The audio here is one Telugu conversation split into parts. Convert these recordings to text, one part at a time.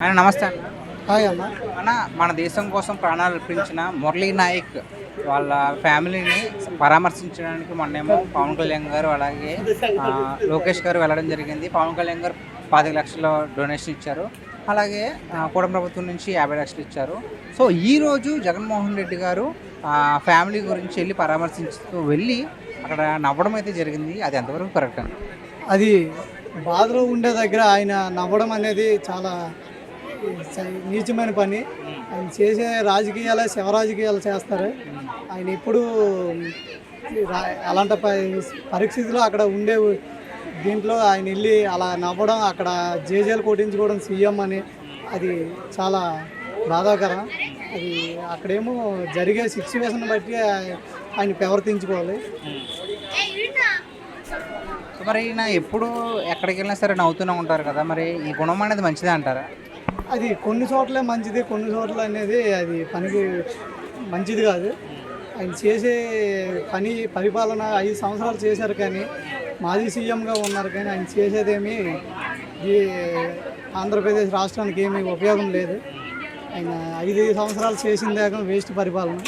ఆయన నమస్తే అన్న. హాయ్ అన్న. అన్న మన దేశం కోసం ప్రాణాలు అర్పించిన మురళీ నాయక్ వాళ్ళ ఫ్యామిలీని పరామర్శించడానికి మొన్నేమో పవన్ కళ్యాణ్ గారు అలాగే లోకేష్ గారు వెళ్ళడం జరిగింది. పవన్ కళ్యాణ్ గారు పాతిక లక్షల డొనేషన్ ఇచ్చారు. అలాగే కూటమి ప్రభుత్వం నుంచి యాభై లక్షలు ఇచ్చారు. సో ఈరోజు జగన్మోహన్ రెడ్డి గారు ఫ్యామిలీ గురించి వెళ్ళి పరామర్శించుతూ వెళ్ళి అక్కడ నవ్వడం అయితే జరిగింది. అది ఎంతవరకు కరెక్ట్ అండి అది బాధలో ఉండే దగ్గర ఆయన నవ్వడం అనేది చాలా నీచమైన పని. ఆయన చేసే రాజకీయాలే శివరాజకీయాలు చేస్తారు. ఆయన ఎప్పుడు అలాంటి ప- పరిస్థితిలో అక్కడ ఉండే దీంట్లో ఆయన వెళ్ళి అలా నవ్వడం అక్కడ జేజేలు కొట్టించుకోవడం సీఎం అని అది చాలా బాధాకరం. అది అక్కడేమో జరిగే సిచ్యువేషన్ బట్టి ఆయన ప్రవర్తించుకోవాలి. మరి ఈయన ఎప్పుడు ఎక్కడికి వెళ్ళినా సరే నవ్వుతూనే ఉంటారు కదా మరి ఈ గుణం అనేది మంచిదే అంటారా? అది కొన్ని చోట్లే మంచిది కొన్ని చోట్ల అనేది అది పనికి మంచిది కాదు. ఆయన చేసే పని పరిపాలన ఐదు సంవత్సరాలు చేశారు కానీ మాజీ సీఎంగా ఉన్నారు కానీ ఆయన చేసేదేమి ఈ ఆంధ్రప్రదేశ్ రాష్ట్రానికి ఏమీ ఉపయోగం లేదు. ఆయన ఐదు సంవత్సరాలు చేసిన దాకా వేస్ట్ పరిపాలన.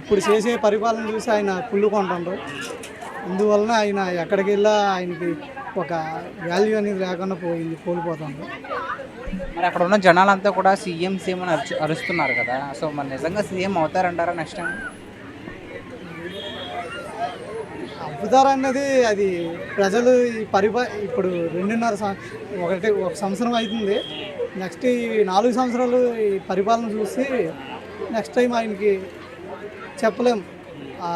ఇప్పుడు చేసే పరిపాలన చూసి ఆయన కుళ్ళుకుంటుండ్రు అందువలన ఆయన ఎక్కడికి వెళ్ళా ఆయనకి ఒక వాల్యూ అనేది లేకుండా పోయింది కోల్పోతుండ్రు. మరి అక్కడ ఉన్న జనాలంతా కూడా సీఎం సీఎం అని అరుచు అరుస్తున్నారు కదా. సో మరి నిజంగా సీఎం అవుతారంటారా నెక్స్ట్ టైం? అవుతారన్నది అన్నది అది ప్రజలు ఈ పరిపా ఇప్పుడు రెండున్నర సం- ఒకటి ఒక సంవత్సరం అవుతుంది. నెక్స్ట్ ఈ నాలుగు సంవత్సరాలు ఈ పరిపాలన చూసి నెక్స్ట్ టైం ఆయనకి చెప్పలేం. ఆ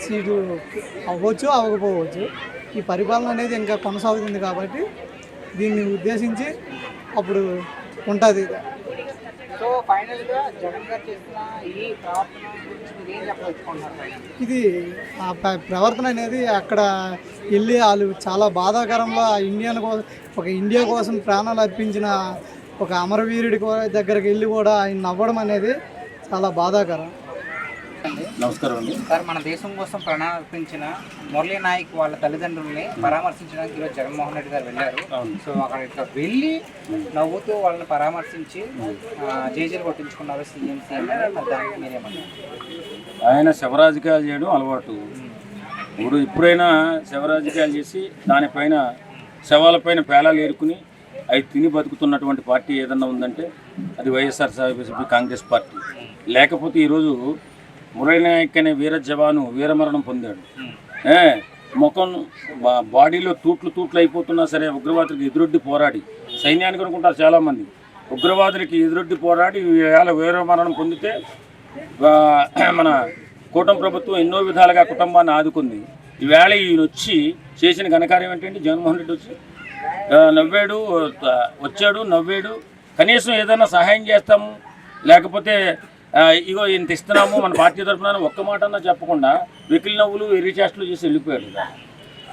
సీటు అవ్వచ్చు అవ్వకపోవచ్చు. ఈ పరిపాలన అనేది ఇంకా కొనసాగుతుంది కాబట్టి దీన్ని ఉద్దేశించి అప్పుడు ఉంటుంది సో ఫైనల్గా జగన్ గారు చేస్తున్న ఈ ప్రవర్తన గురించి మీరు ఏం చెప్పదలుచుకుంటున్నారు ఇది ఆ ప్ర- ప్రవర్తన అనేది అక్కడ వెళ్ళి వాళ్ళు చాలా బాధాకరంలో ఆ ఇండియన్ కోసం ఒక ఇండియా కోసం ప్రాణాలు అర్పించిన ఒక అమరవీరుడి దగ్గరికి వెళ్ళి కూడా ఆయన నవ్వడం అనేది చాలా బాధాకరం. నమస్కారం అండి. సార్ మన దేశం కోసం ప్రాణాలు అర్పించిన మురళీ నాయక్ వాళ్ళ తల్లిదండ్రుల్ని పరామర్శించడానికి ఈరోజు జగన్మోహన్ రెడ్డి గారు వెళ్ళారు. సో అక్కడ ఇట్లా వెళ్ళి నవ్వుతూ వాళ్ళని పరామర్శించి జేజీలు కొట్టించుకున్నారు సీఎం సీఎం దానికి మీరేమన్నారు ఆయన శవరాజకీయాలు చేయడం అలవాటు. ఇప్పుడు ఇప్పుడైనా శవరాజకీయాలు చేసి దానిపైన శవాలపైన పేలాలు ఏరుకుని అవి తిని బతుకుతున్నటువంటి పార్టీ ఏదన్నా ఉందంటే అది వైఎస్ఆర్సీపీ కాంగ్రెస్ పార్టీ. లేకపోతే ఈరోజు మురళీ నాయక్ అనే వీర జవాను వీరమరణం పొందాడు ఏ ముఖం బాడీలో తూట్లు తూట్లు అయిపోతున్నా సరే ఉగ్రవాదులకు ఎదురొడ్డి పోరాడి. సైన్యానికి అనుకుంటారు చాలామంది. ఉగ్రవాదులకి ఎదురొడ్డి పోరాడి వేళ వీరమరణం పొందితే మన కూటమి ప్రభుత్వం ఎన్నో విధాలుగా కుటుంబాన్ని ఆదుకుంది. ఈవేళ ఈయన వచ్చి చేసిన ఘనకార్యం ఏంటంటే జగన్మోహన్ రెడ్డి వచ్చి నవ్వాడు వచ్చాడు నవ్వాడు. కనీసం ఏదైనా సహాయం చేస్తాము లేకపోతే ఇగో ఇంత ఇస్తున్నాము మన పార్టీ తరఫున ఒక్క మాట అన్నా చెప్పకుండా వెకిలి నవ్వులు ఎర్రి చేష్టలు చేసి వెళ్ళిపోయాడు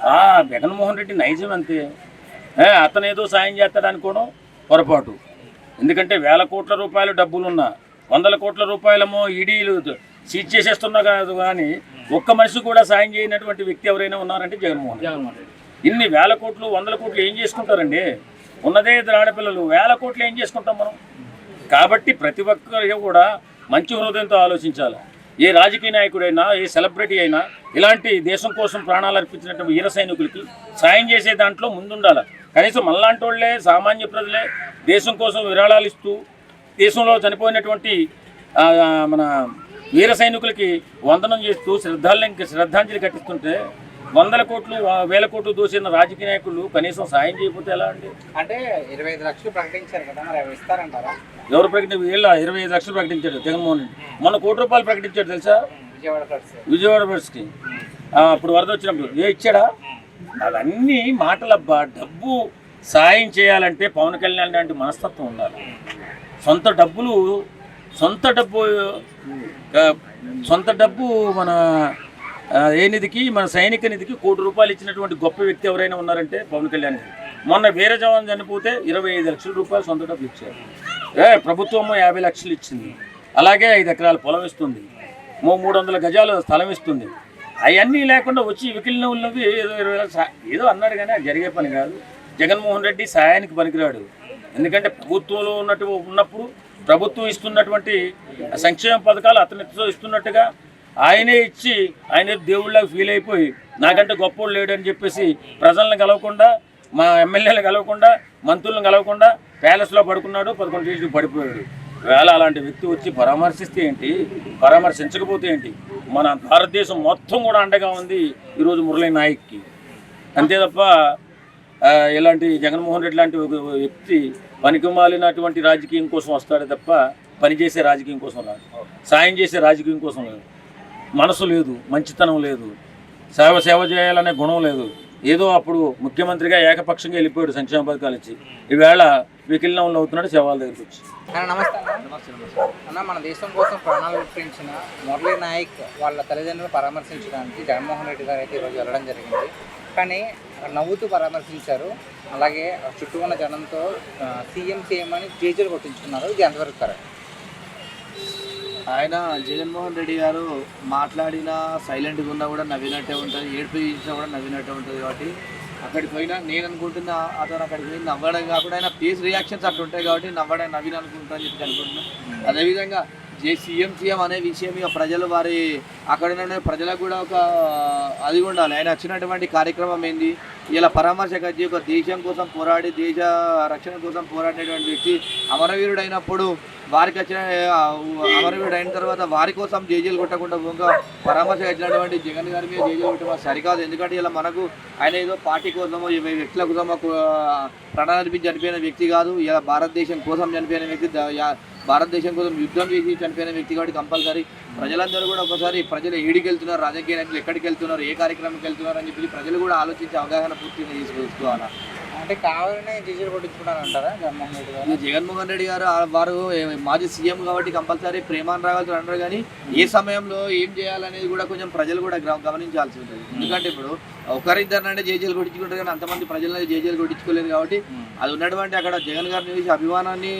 ఆ, జగన్మోహన్ రెడ్డి నైజం అంతే. అతను ఏదో సాయం చేస్తాడు అనుకోవడం పొరపాటు. ఎందుకంటే వేల కోట్ల రూపాయలు డబ్బులున్నా వందల కోట్ల రూపాయలమో ఈడీలు సీజ్ చేసేస్తున్నా కాదు కానీ ఒక్క మనిషి కూడా సాయం చేయనటువంటి వ్యక్తి ఎవరైనా ఉన్నారంటే జగన్మోహన్ రెడ్డి. ఇన్ని వేల కోట్లు వందల కోట్లు ఏం చేసుకుంటారండి? ఉన్నదే ఇద్దరు ఆడపిల్లలు. వేల కోట్లు ఏం చేసుకుంటాం మనం? కాబట్టి ప్రతి ఒక్కరు కూడా మంచి హృదయంతో ఆలోచించాలి. ఏ రాజకీయ నాయకుడైనా ఏ సెలబ్రిటీ అయినా ఇలాంటి దేశం కోసం ప్రాణాలు అర్పించినటువంటి వీర సైనికులకి సాయం చేసే దాంట్లో ముందుండాలి. కనీసం మనలాంటి వాళ్ళే సామాన్య ప్రజలే దేశం కోసం విరాళాలు ఇస్తూ దేశంలో చనిపోయినటువంటి మన వీర సైనికులకి వందనం చేస్తూ శ్రద్ధాంజలి శ్రద్ధాంజలి కట్టిస్తుంటే వందల కోట్లు వేల కోట్లు దోసిన రాజకీయ నాయకులు కనీసం సాయం చేయకపోతే ఎలా అండి? అంటే ఇరవై ఐదు లక్షలు ప్రకటించారు కదా మరి ఇస్తారంటారా? ఎవరు ప్రకటించారు వీళ్ళ ఇరవై ఐదు లక్షలు ప్రకటించాడు జగన్మోహన్ రెడ్డి. మొన్న కోటి రూపాయలు ప్రకటించాడు తెలుసా? విజయవాడ బస్కి అప్పుడు వరద వచ్చినప్పుడు. ఏ ఇచ్చాడా? అవన్నీ మాటలబ్బా డబ్బు సాయం చేయాలంటే పవన్ కళ్యాణ్ లాంటి మనస్తత్వం ఉండాలి. సొంత డబ్బులు సొంత డబ్బు సొంత డబ్బు మన ఏ నిధికి మన సైనిక నిధికి కోటి రూపాయలు ఇచ్చినటువంటి గొప్ప వ్యక్తి ఎవరైనా ఉన్నారంటే పవన్ కళ్యాణ్ గారు. మొన్న వేరే జవాన్ చనిపోతే ఇరవై ఐదు లక్షల రూపాయలు సొంత డబ్బులు ఇచ్చారు. ఏ ప్రభుత్వం యాభై లక్షలు ఇచ్చింది. అలాగే ఐదు ఎకరాల పొలం ఇస్తుంది. మూ- మూడు వందల గజాలు స్థలం ఇస్తుంది. అవన్నీ లేకుండా వచ్చి వికిలిన ఉన్నవి ఏదో ఇరవై ఏదో అన్నాడు కానీ అది జరిగే పని కాదు. జగన్మోహన్ రెడ్డి సాయానికి పనికిరాడు. ఎందుకంటే ప్రభుత్వంలో ఉన్నట్టు ఉన్నప్పుడు ప్రభుత్వం ఇస్తున్నటువంటి సంక్షేమ పథకాలు అతనితో ఇస్తున్నట్టుగా ఆయనే ఇచ్చి ఆయన దేవుళ్ళకి ఫీల్ అయిపోయి నాకంటే గొప్పోడు లేడని చెప్పేసి ప్రజలను కలవకుండా మా ఎమ్మెల్యేలు కలవకుండా మంత్రులను కలవకుండా ప్యాలెస్లో పడుకున్నాడు పదకొండు చేసి పడిపోయాడు. వేళ అలాంటి వ్యక్తి వచ్చి పరామర్శిస్తే ఏంటి? పరామర్శించకపోతే ఏంటి? మన భారతదేశం మొత్తం కూడా అండగా ఉంది ఈరోజు మురళీ నాయక్కి. అంతే తప్ప ఇలాంటి జగన్మోహన్ రెడ్డి లాంటి ఒక వ్యక్తి పనికిమాలినటువంటి రాజకీయం కోసం వస్తాడే తప్ప పనిచేసే రాజకీయం కోసం రాదు సాయం చేసే రాజకీయం కోసం లేదు. మనసు లేదు మంచితనం లేదు. సేవ సేవ చేయాలనే గుణం లేదు. ఏదో అప్పుడు ముఖ్యమంత్రిగా ఏకపక్షంగా వెళ్ళిపోయాడు సంక్షేమ పథకాలు ఇచ్చి. ఈవేళ వికిలనంలో అవుతున్నాడు శవాల దగ్గరికి వచ్చి. అన్న నమస్తే మన దేశం కోసం ప్రాణాలు విక్రయించిన మురళీ నాయక్ వాళ్ళ తల్లిదండ్రులు పరామర్శించడానికి జగన్మోహన్ రెడ్డి గారు అయితే ఈరోజు వెళ్ళడం జరిగింది. కానీ నవ్వుతూ పరామర్శించారు. అలాగే చుట్టూ ఉన్న జనంతో సీఎం సీఎం అని జేజీలు కొట్టించుకున్నారు. ఇది ఎంతవరకు కరెక్ట్? ఆయన జగన్మోహన్ రెడ్డి గారు మాట్లాడినా సైలెంట్గా ఉన్నా కూడా నవ్వినట్టే ఉంటుంది ఏడుపు చేసినా కూడా నవ్వినట్టే ఉంటుంది కాబట్టి అక్కడికి పోయినా నేను అనుకుంటున్నా అతను అక్కడికి పోయి నవ్వడం కాకుండా ఆయన ఫేస్ రియాక్షన్స్ అట్లా ఉంటాయి కాబట్టి నవ్వడం నవ్విన అనుకుంటా అని చెప్పి అనుకుంటున్నా. అదేవిధంగా జే సీఎం సీఎం అనే విషయం ఇక ప్రజలు వారి అక్కడ ప్రజలకు కూడా ఒక అది ఉండాలి. ఆయన వచ్చినటువంటి కార్యక్రమం ఏంది? ఇలా పరామర్శకు ఒక దేశం కోసం పోరాడి దేశ రక్షణ కోసం పోరాడినటువంటి వ్యక్తి అమరవీరుడు అయినప్పుడు వారికి వచ్చిన అమరవీడు అయిన తర్వాత వారి కోసం జేజీలు కొట్టకుండా ఇంకా పరామర్శ వచ్చినటువంటి జగన్ గారి మీద జేజీలు కొట్టడం సరికాదు. ఎందుకంటే ఇలా మనకు ఆయన ఏదో పార్టీ కోసమో వ్యక్తుల కోసం ఒక ప్రాణాలు చనిపోయిన వ్యక్తి కాదు. ఇలా భారతదేశం కోసం చనిపోయిన వ్యక్తి భారతదేశం కోసం యుద్ధం చేసి చనిపోయిన వ్యక్తి కాబట్టి కంపల్సరీ. ప్రజలందరూ కూడా ఒకసారి ప్రజలు ఏడికి వెళ్తున్నారు రాజకీయ నాయకులు ఎక్కడికి వెళ్తున్నారు ఏ కార్యక్రమంకి వెళ్తున్నారు అని చెప్పి ప్రజలు కూడా ఆలోచించి అవగాహన పూర్తిగా తీసుకొచ్చుకోవాలి. అంటే కావాలనే జేజీలు కొట్టించుకున్నారు అంటారా జగన్మోహన్ రెడ్డి గారు? జగన్మోహన్ రెడ్డి గారు వారు మాజీ సీఎం కాబట్టి కంపల్సరీ ప్రేమాన్ రావాల్సి అంటారు కానీ ఏ సమయంలో ఏం చేయాలనేది కూడా కొంచెం ప్రజలు కూడా గమనించాల్సి ఉంటుంది. ఎందుకంటే ఇప్పుడు ఒకరిద్దరినంటే జేజీలు కొట్టించుకుంటారు కానీ అంతమంది ప్రజలను జేజీలు కొట్టించుకోలేదు కాబట్టి అది ఉన్నటువంటి అక్కడ జగన్ గారిని చూసి అభిమానాన్ని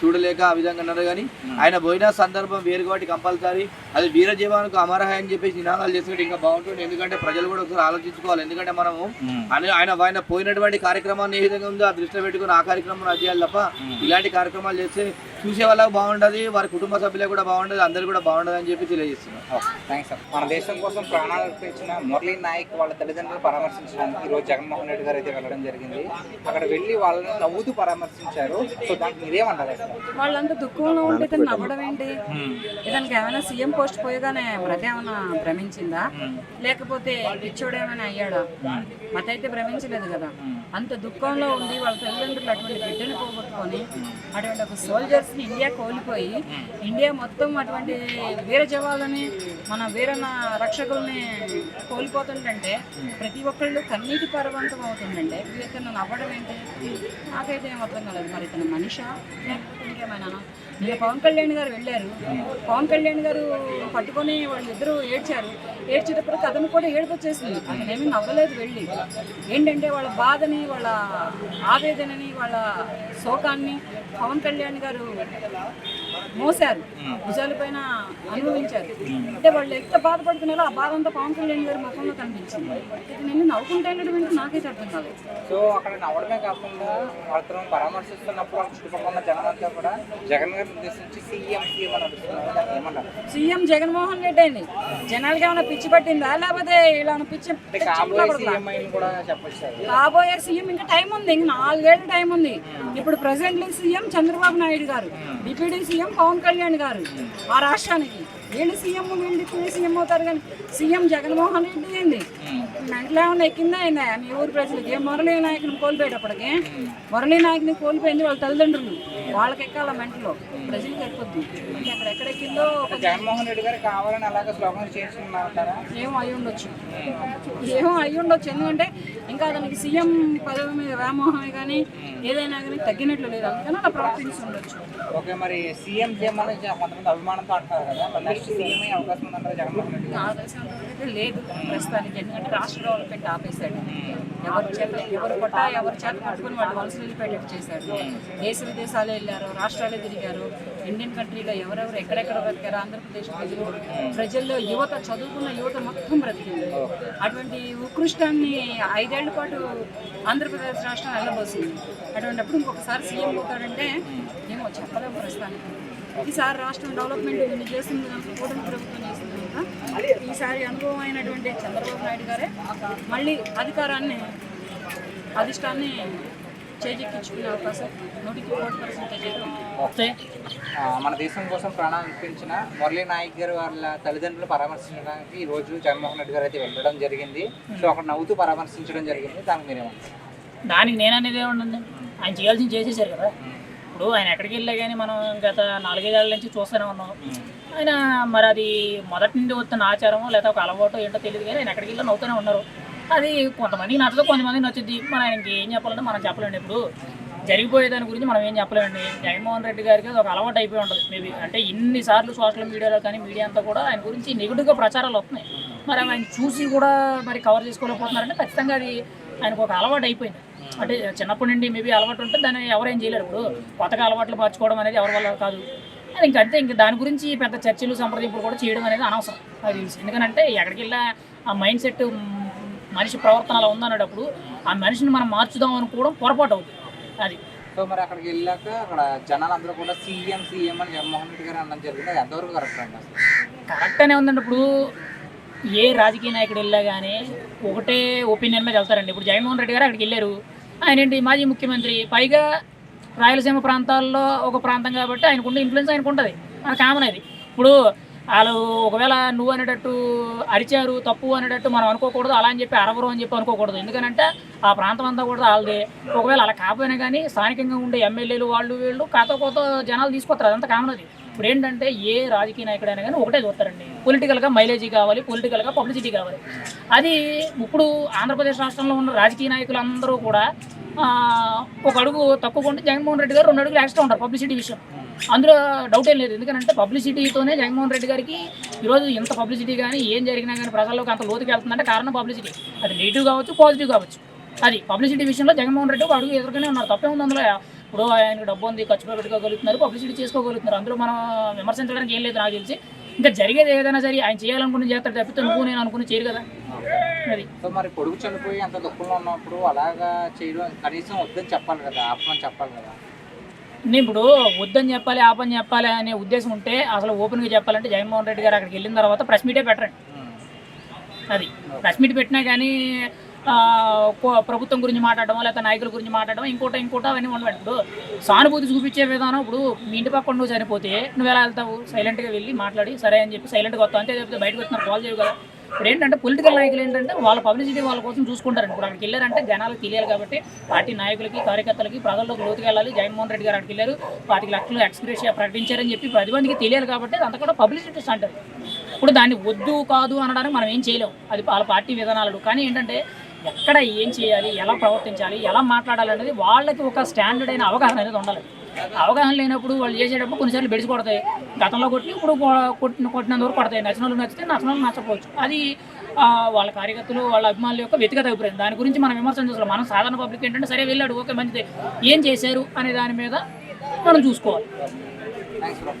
చూడలేక ఆ విధంగా అన్నారు కానీ ఆయన పోయిన సందర్భం వేరు కాబట్టి కంపల్సరీ అది వీర జీవానికి అమరహ అని చెప్పేసి నినాదాలు చేసుకుంటే ఇంకా బాగుంటుంది. ఎందుకంటే ప్రజలు కూడా ఒకసారి ఆలోచించుకోవాలి. ఎందుకంటే మనము ఆయన ఆయన పోయినటువంటి కార్యక్రమాన్ని ఏ విధంగా ఉందో ఆ దృష్టిలో పెట్టుకుని ఆ కార్యక్రమం అది చేయాలి తప్ప ఇలాంటి కార్యక్రమాలు చేస్తే చూసే వాళ్ళకి బాగుండదు వారి కుటుంబ సభ్యులకు కూడా బాగుండదు అందరు కూడా బాగుండదు అని చెప్పి తెలియజేస్తున్నాం. థ్యాంక్స్ సార్ మన దేశం కోసం ప్రాణాలు అర్పించిన మురళీ నాయక్ వాళ్ళ తల్లిదండ్రులు పరామర్శించడానికి ఈరోజు జగన్మోహన్ రెడ్డి గారు అయితే వెళ్ళడం జరిగింది. అక్కడ వెళ్ళి వాళ్ళని నవ్వుతూ పరామర్శించారు. సో దానికి మీరేమంటారు? వాళ్ళంతా దుఃఖంలో ఉంటే ఇతను నవ్వడం ఏంటి? ఇతనికి ఏమైనా సీఎం పోస్ట్ పోయగానే మత ఏమైనా భ్రమించిందా? లేకపోతే పిచ్చోడు ఏమైనా అయ్యాడా? మత అయితే భ్రమించలేదు కదా. అంత దుఃఖంలో ఉండి వాళ్ళ తల్లిదండ్రులు అటువంటి బిడ్డను పోగొట్టుకొని అటువంటి ఒక సోల్జర్స్ని ఇండియా కోల్పోయి ఇండియా మొత్తం అటువంటి వీర జవాలని మన వీర రక్షకుల్ని కోల్పోతుంటే ప్రతి ఒక్కళ్ళు కన్నీటి పర్వంతం అవుతుందండి ఇతను నవ్వడం ఏంటి? నాకైతే ఏం అర్థం కాలేదు. మరి ఇతను మనిషా? లేకపోతే ఇంకేమైనా పవన్ కళ్యాణ్ గారు వెళ్ళారు. పవన్ కళ్యాణ్ గారు పట్టుకొని వాళ్ళిద్దరూ ఏడ్చారు. ఏడ్చేటప్పుడు కథను కూడా ఏడిపొచ్చేసింది. వచ్చేసింది నవ్వలేదు వెళ్ళి. ఏంటంటే వాళ్ళ బాధని వాళ్ళ ఆవేదనని వాళ్ళ శోకాన్ని పవన్ కళ్యాణ్ గారు మోసారు భుజాల పైన అనుభవించారు. అంటే వాళ్ళు ఎంత బాధపడుతున్నారో ఆ బాధ అంతా పవన్ కళ్యాణ్ గారి ముఖంలో కనిపించింది. నేను నవ్వుకుంటే వెళ్ళడం ఏంటో నాకైతే అర్థం కాలేదు. సో అక్కడ నవ్వడమే కాకుండా వాళ్ళతో పరామర్శిస్తున్నప్పుడు వాళ్ళ చుట్టుపక్కల ఉన్న జనం అంతా కూడా జగన్ గారిని ఉద్దేశించి సీఎం సీఎం అని అడుగుతున్నారు సీఎం జగన్మోహన్ రెడ్డి అండి. జనాలకి ఏమైనా పిచ్చి పట్టిందా? లేకపోతే ఇలా పిచ్చి కాబోయే సీఎం ఇంకా టైం ఉంది. ఇంకా నాలుగేళ్ళు టైం ఉంది. ఇప్పుడు ప్రెసెంట్లీ సీఎం చంద్రబాబు నాయుడు గారు. డిప్యూటీ సీఎం పవన్ కళ్యాణ్ గారు ఆ రాష్ట్రానికి. వీళ్ళు సీఎం వీళ్ళు సీఎం అవుతారు కానీ సీఎం జగన్మోహన్ రెడ్డి ఏంది? మెంటలు ఏమన్నా ఎక్కిందా అయిందా మీ ఊరు ప్రజలకి? మురళీ నాయకుని కోల్పోయేటప్పటికి? మురళీ నాయకుని కోల్పోయింది వాళ్ళ తల్లిదండ్రులు. వాళ్ళకి ఎక్కాల మెంటలో. ప్రజలకు ఎక్కొద్దు అక్కడ ఎక్కడెక్కిందో జగన్మోహన్ రెడ్డి గారు కావాలని అలాగే స్లోగన్ చేస్తున్నారంటారా? ఏమో అయి ఉండొచ్చు. ఏమో అయి ఉండొచ్చు. ఎందుకంటే ఇంకా అతనికి సీఎం పదవి మీద వ్యామోహమే కానీ ఏదైనా కానీ తగ్గినట్లు లేదు. అందుకని అలా ప్రవర్తించి ఉండొచ్చు. ఓకే మరి సీఎం సీఎం అని జ- కొంతమంది అభిమానంతో అంటున్నారు కదా మరి నెక్స్ట్ సీఎం అయ్యే అవకాశం ఉందంటారా జగన్మోహన్ రెడ్డి నాకు తెలిసినంత లేదు. ప్రస్తుతానికి. ఎందుకంటే రాష్ట్ర డెవలప్మెంట్ ఆపేశాడు. ఎవరు చేత ఎవరు కొట్ట ఎవరు చేత పట్టుకుని వాళ్ళు వలస వెళ్ళిపోయేటట్టు చేశారు. దేశ విదేశాలు వెళ్ళారు రాష్ట్రాలు తిరిగారు. ఇండియన్ కంట్రీలో ఎవరెవరు ఎక్కడెక్కడ బ్రతికారు ఆంధ్రప్రదేశ్ ప్రజలు ప్రజల్లో యువత చదువుకున్న యువత మొత్తం బ్రతికింది. అటువంటి ఉత్కృష్టాన్ని ఐదేళ్ళ పాటు ఆంధ్రప్రదేశ్ రాష్ట్రం వెళ్ళబోసింది. అటువంటిప్పుడు ఇంకొకసారి సీఎం పోతాడంటే ఏమో చెప్పలేము ప్రస్తుతానికి. ఈసారి రాష్ట్రం డెవలప్మెంట్ చేసింది కూటమి ప్రభుత్వం చేసింది. ఈసారి అనుభవం అయినటువంటి చంద్రబాబు నాయుడు గారే మళ్ళీ అధికారాన్ని అధిష్టాన్ని చేజిక్కించుకునే అవకాశం నూటికి కోటి మన దేశం కోసం ప్రాణాలు అర్పించిన మురళీ నాయక్ గారు వాళ్ళ తల్లిదండ్రులు పరామర్శించడానికి ఈ రోజు జగన్మోహన్ రెడ్డి గారు అయితే వెళ్ళడం జరిగింది. సో అక్కడ నవ్వుతూ పరామర్శించడం జరిగింది. దానికి మీరేమంటారు దానికి నేను అనేది ఏముంటుంది ఆయన చేయాల్సింది చేసేసారు కదా. ఇప్పుడు ఆయన ఎక్కడికి వెళ్ళా కానీ మనం గత నాలుగైదేళ్ళ నుంచి చూస్తూనే ఉన్నాం. ఆయన మరి అది మొదటి నుండి వస్తున్న ఆచారమో లేదా ఒక అలవాటు ఏంటో తెలియదు కానీ ఆయన ఎక్కడికి వెళ్ళి నవ్వుతూనే ఉన్నారు. అది కొంతమందికి నచ్చదు కొంతమంది నచ్చుద్ది. మనం ఆయనకి ఏం చెప్పాలంటే మనం చెప్పలేండి ఇప్పుడు. జరిగిపోయే దాని గురించి మనం ఏం చెప్పలేమండి. జగన్మోహన్ రెడ్డి గారికి ఒక అలవాటు అయిపోయి ఉంటుంది. మేబీ అంటే ఇన్నిసార్లు సోషల్ మీడియాలో కానీ మీడియా అంతా కూడా ఆయన గురించి నెగిటివ్గా ప్రచారాలు వస్తున్నాయి. మరి ఆయన చూసి కూడా మరి కవర్ చేసుకోలేకపోతున్నారంటే ఖచ్చితంగా అది ఆయనకు ఒక అలవాటు అయిపోయింది. అంటే చిన్నప్పటి నుండి మేబీ అలవాటు ఉంటే దాన్ని ఎవరేం చేయలేరు. ఇప్పుడు కొత్తగా అలవాట్లు మార్చుకోవడం అనేది ఎవరి వల్ల కాదు. అది ఇంక అంతే ఇంక దాని గురించి పెద్ద చర్చలు సంప్రదింపులు కూడా చేయడం అనేది అనవసరం. అది తెలుసు ఎందుకంటే ఎక్కడికి వెళ్ళా ఆ మైండ్ సెట్ మనిషి ప్రవర్తన అలా ఉందనేటప్పుడు ఆ మనిషిని మనం మార్చుదాం అనుకోవడం పొరపాటు అవుతుంది. అది. సో మరి అక్కడికి వెళ్ళాక అక్కడ జనాలు అందరూ కూడా సీఎం సీఎం అని జగన్మోహన్ రెడ్డి గారు అనడం జరిగింది. అది ఎంతవరకు కరెక్ట్ అండి కరెక్ట్ అనే ఉందండి ఇప్పుడు ఏ రాజకీయ నాయకుడు వెళ్ళా కానీ ఒకటే ఒపీనియన్ మీద వెళ్తారండి. ఇప్పుడు జగన్మోహన్ రెడ్డి గారు అక్కడికి వెళ్ళారు. ఆయన ఏంటి మాజీ ముఖ్యమంత్రి. పైగా రాయలసీమ ప్రాంతాల్లో ఒక ప్రాంతం కాబట్టి ఆయనకుండే ఇన్ఫ్లుయెన్స్ ఆయనకు ఉంటుంది అది కామన్ అది. ఇప్పుడు వాళ్ళు ఒకవేళ నువ్వు అనేటట్టు అరిచారు తప్పు అనేటట్టు మనం అనుకోకూడదు అలా అని చెప్పి అరవరు అని చెప్పి అనుకోకూడదు. ఎందుకంటే ఆ ప్రాంతం అంతా కూడా వాళ్ళది. ఒకవేళ అలా కాకపోయినా కానీ స్థానికంగా ఉండే ఎమ్మెల్యేలు వాళ్ళు వీళ్ళు కాతో కోత జనాలు తీసుకొస్తారు. అదంతా కామన్ అది. ఇప్పుడు ఏంటంటే ఏ రాజకీయ నాయకుడైనా కానీ ఒకటే చూస్తారండి. పొలిటికల్గా మైలేజీ కావాలి పొలిటికల్గా పబ్లిసిటీ కావాలి. అది ఇప్పుడు ఆంధ్రప్రదేశ్ రాష్ట్రంలో ఉన్న రాజకీయ నాయకులందరూ కూడా ఒక అడుగు తక్కువ ఉంటే జగన్మోహన్ రెడ్డి గారు రెండు అడుగులు ఎక్స్ట్రా ఉంటారు పబ్లిసిటీ విషయం. అందులో డౌట్ ఏం లేదు. ఎందుకంటే పబ్లిసిటీతోనే జగన్మోహన్ రెడ్డి గారికి ఈరోజు ఇంత పబ్లిసిటీ కానీ ఏం జరిగినా కానీ ప్రజల్లోకి అంత లోతుకి వెళ్తుందంటే కారణం పబ్లిసిటీ అది నెగిటివ్ కావచ్చు పాజిటివ్ కావచ్చు. అది పబ్లిసిటీ విషయంలో జగన్మోహన్ రెడ్డి ఒక అడుగు ఎదురుగానే ఉన్నారు. తప్పే ఉంది అందులో. ఇప్పుడు ఆయనకు డబ్బు ఉంది ఖర్చు పెట్టుకోగలుగుతున్నారు పబ్లిసిటీ చేసుకోగలుగుతున్నారు. అందులో మనం విమర్శించడానికి ఏం లేదు నాకు తెలిసి. ఇంకా జరిగేది ఏదైనా సరే ఆయన చేయాలనుకుని చేస్తాడు తప్పితే నువ్వు నేను అనుకుని చేయరు కదా. అది సో మరి కొడుకు చనిపోయి అంత దుఃఖంలో ఉన్నప్పుడు అలాగా చేయడం కనీసం వద్దని చెప్పాలి కదా ఆపమని చెప్పాలి కదా? నేను ఇప్పుడు వద్దని చెప్పాలి ఆపని చెప్పాలి అనే ఉద్దేశం ఉంటే అసలు ఓపెన్గా చెప్పాలంటే జగన్మోహన్ రెడ్డి గారు అక్కడికి వెళ్ళిన తర్వాత ప్రెస్ మీటే పెట్టండి అది. ప్రెస్ మీట్ పెట్టినా కానీ ప్రభుత్వం గురించి మాట్లాడడం లేకపోతే నాయకుల గురించి మాట్లాడడం ఇంకోట ఇంకోట అవన్నీ ఉండవు ఇప్పుడు సానుభూతి చూపించే విధానం ఇప్పుడు మీ ఇంటి పక్కన నువ్వు చనిపోతే నువ్వు ఎలా వెళ్తావు? సైలెంట్గా వెళ్ళి మాట్లాడి సరే అని చెప్పి సైలెంట్గా వస్తావు. అంతే చెప్తే బయటకు వస్తున్నారు కాల్ చేయవు కదా. ఇప్పుడు ఏంటంటే పొలిటికల్ నాయకులు ఏంటంటే వాళ్ళ పబ్లిసిటీ వాళ్ళ కోసం చూసుకుంటారండి. ఇప్పుడు అక్కడికి వెళ్ళారంటే జనాలకు తెలియాలి కాబట్టి పార్టీ నాయకులకి కార్యకర్తలకి ప్రజల్లోకి లోతుకి వెళ్ళాలి. జగన్మోహన్ రెడ్డి గారు అక్కడికి వెళ్ళారు. పాతిక లక్షలు ఎక్స్గ్రేషియా ప్రకటించారని చెప్పి పది మందికి తెలియాలి కాబట్టి అంత కూడా పబ్లిసిటీస్ అంటారు ఇప్పుడు దాన్ని వద్దు కాదు అనడానికి మనం ఏం చేయలేం. అది వాళ్ళ పార్టీ విధానాలు. కానీ ఏంటంటే ఎక్కడ ఏం చేయాలి ఎలా ప్రవర్తించాలి ఎలా మాట్లాడాలి అనేది వాళ్ళకి ఒక స్టాండర్డ్ అయిన అవగాహన అనేది ఉండాలి. అవగాహన లేనప్పుడు వాళ్ళు చేసేటప్పుడు కొన్నిసార్లు బెడిసి కొడతాయి. గతంలో కొట్టి ఇప్పుడు కొట్టిన కొట్టినంత వరకు కొడతాయి. నచ్చిన నచ్చితే నచ్చిన నచ్చకపోవచ్చు. అది వాళ్ళ కార్యకర్తలు వాళ్ళ అభిమానుల యొక్క వ్యక్తిగత అభిప్రాయం. దాని గురించి మనం విమర్శన చేసుకోవాలి మనం సాధారణ పబ్లిక్ ఏంటంటే సరే వెళ్ళాడు ఓకే మంచిది. ఏం చేశారు అనే దాని మీద మనం చూసుకోవాలి.